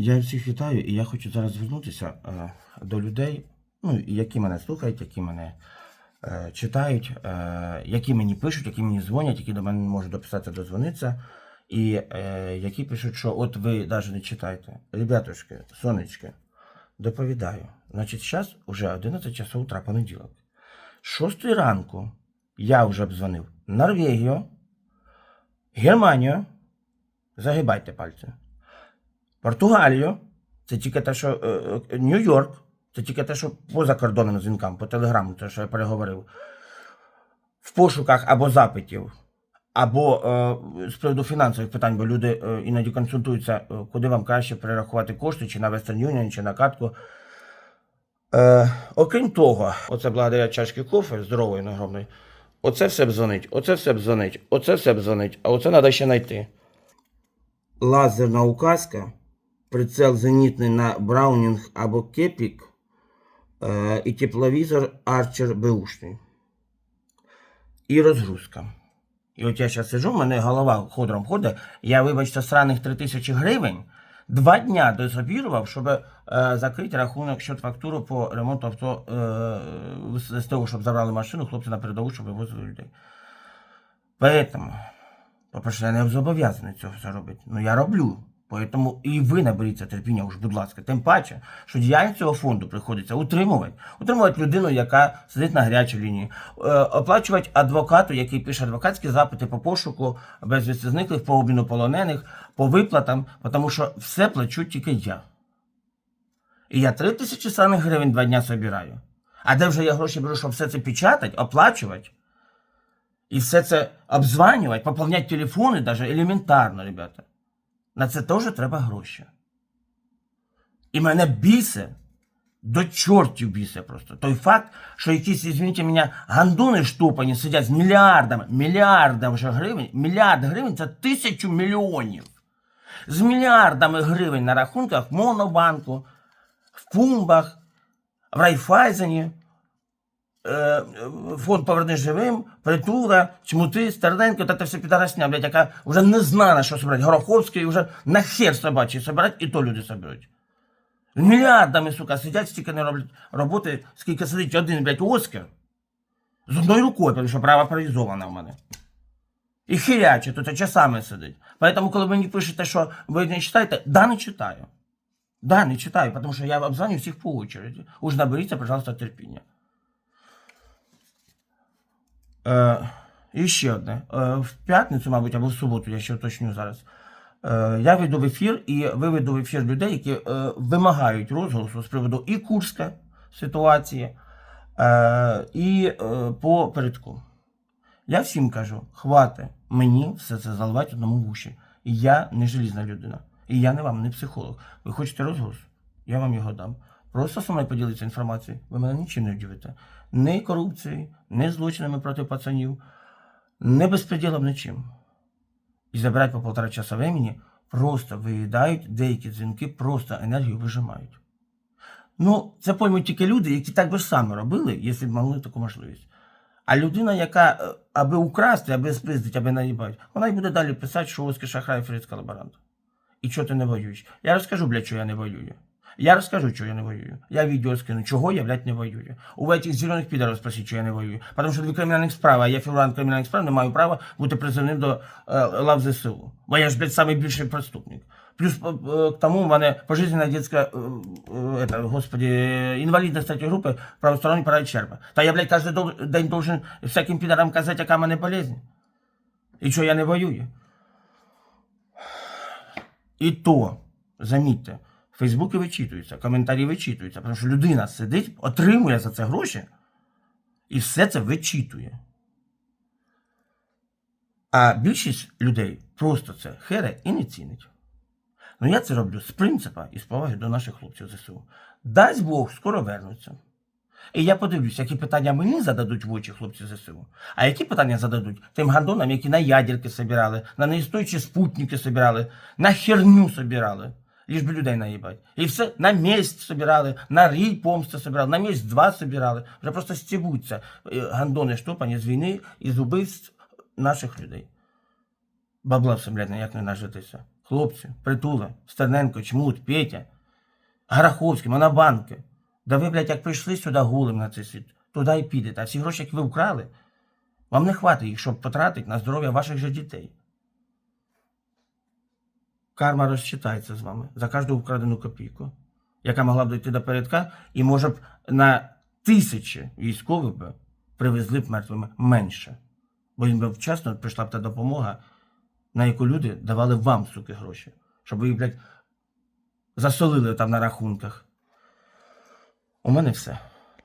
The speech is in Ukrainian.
Я всіх вітаю, і я хочу зараз звернутися е, до людей, ну, які мене слухають, які мене е, читають, е, які мені пишуть, які мені дзвонять, які до мене можуть дописати, дозвонитися, і е, які пишуть, що от ви навіть не читаєте. Ребятушки, сонечки, доповідаю. Значить, зараз вже 11 часов утра, понеділок. 6 ранку я вже обдзвонив Норвегію, Германію, загибайте пальці. Португалію, це тільки те, що е, е, Нью-Йорк, це тільки те, що поза кордоном дзвінкам, по телеграму, те, що я переговорив. В пошуках або запитів, або е, з приводу фінансових питань, бо люди е, іноді консультуються, е, куди вам краще перерахувати кошти, чи на Western Union, чи на картку. Е, окрім того, оце благодаря чашки кофе здорової нагромної, оце все б дзвонить, оце все б дзвонить, оце все б дзвонить, а оце треба ще знайти лазерна указка, прицел зенітний на Браунінг або Кепік е, і тепловізор Арчер Беушний. І розгрузка. І от я зараз сиджу, в мене голова ходором ходить. Я, вибачте, сраних 3 тисячі гривень два дня дозабірував, щоб е, закрити рахунок счет фактуру по ремонту авто е, з того, щоб забрали машину, хлопці на передову, щоб вивозили людей. Поэтому, по-перше, я не зобов'язаний цього все робити. Ну я роблю. Поэтому і ви наберіться терпіння, уж, будь ласка. Тим паче, що діяльність цього фонду приходиться утримувати. Утримувати людину, яка сидить на гарячій лінії, е, оплачувати адвокату, який пише адвокатські запити по пошуку безвісти зниклих, по обміну полонених, по виплатам, тому що все плачу тільки я. І я 3 тисячі самих гривень два дня собираю. А де вже я гроші беру, щоб все це печатати, оплачувати? І все це обзванювати, поповняти телефони, навіть елементарно, ребята. На це теж треба гроші. І мене бісе, до чортів бісе просто. Той факт, що якісь, извините мене, гандони штупані сидять з мільярдами, мільярдами вже гривень, мільярд гривень це тисячу мільйонів. З мільярдами гривень на рахунках в Монобанку, в Пумбах, в Райфайзені, фонд «Повернись живим», Притула, Чмути, Стерненко, та все підарасня, блядь, яка вже не знає, на що собирати. Гороховський вже на хер собачий собирать, і то люди соберуть. Мільярдами, сука, сидять, стільки не роблять роботи, скільки сидить один, блядь, Оскар. З одною рукою, тому що права паралізована в мене. І хиряче тут часами сидить. Поэтому, коли мені пишете, що ви не читаєте, да, не читаю. Да, не читаю, тому що я обзвоню всіх по очереді. Уж наберіться, пожалуйста, терпіння. Е, і ще одне. Е, в п'ятницю, мабуть, або в суботу, я ще уточню зараз. Е, я вийду в ефір і виведу в ефір людей, які е, вимагають розголосу з приводу і Курська ситуації, е, і е, по передку. Я всім кажу, хвати мені все це заливати одному в уші. Я не желізна людина. І я не вам, не психолог. Ви хочете розголос? Я вам його дам. Просто со мною поділитися інформацією. Ви мене нічим не вдивите. Ні корупцією, ні злочинами проти пацанів, ні безпреділом, нічим. І забирати по полтора часа времени, просто виїдають деякі дзвінки, просто енергію вижимають. Ну, це поймуть тільки люди, які так би ж саме робили, якщо б мали таку можливість. А людина, яка е, аби украсти, аби спиздить, аби наїбати, вона й буде далі писати, що Оскар Шахрай Фред колаборант. І чого ти не воюєш? Я розкажу, блядь, що я не воюю. Я розкажу, чого я не воюю. Я відео скину, чого я, блядь, не воюю. У этих зелених підарів спросіть, чого я не воюю. Тому що дві кримінальних справи, а я фігурант кримінальних справ, не маю права бути призовним до е, лав ЗСУ. Бо я ж, блядь, самий більший преступник. Плюс е, к тому в мене пожизненна детська, е, е, это, господи, інвалідність третьої групи, правосторонній параліч черпа. Та я, блядь, кожен день должен всяким підарам казати, яка мене болезнь. І що я не воюю. І то, замітьте, Фейсбуки вичитуються, коментарі вичитуються, тому що людина сидить, отримує за це гроші і все це вичитує. А більшість людей просто це хере і не цінить. Ну я це роблю з принципа і з поваги до наших хлопців ЗСУ. Дасть Бог, скоро вернуться. І я подивлюсь, які питання мені зададуть в очі хлопці ЗСУ, а які питання зададуть тим гандонам, які на ядерки собирали, на неіснуючі спутники собирали, на херню собирали. Ліж би людей наїбать. І все на місць собирали, на рій помсти собирали, на місць два собирали. Вже просто стібуться гандони штопані з війни і з убивств наших людей. Бабла все, блядь, ніяк не нажитися. хлопці, Притула, Стерненко, Чмут, Петя, Гараховський, Монобанки. Да ви, блядь, як прийшли сюди голим на цей світ, туди і підете. А всі гроші, які ви вкрали, вам не хватить їх, щоб потратити на здоров'я ваших же дітей. Карма розчитається з вами за кожну вкрадену копійку, яка могла б дійти до передка, і може б на тисячі військових би привезли б мертвими менше. Бо їм би вчасно прийшла б та допомога, на яку люди давали вам, суки, гроші. Щоб ви їх, блядь, засолили там на рахунках. У мене все.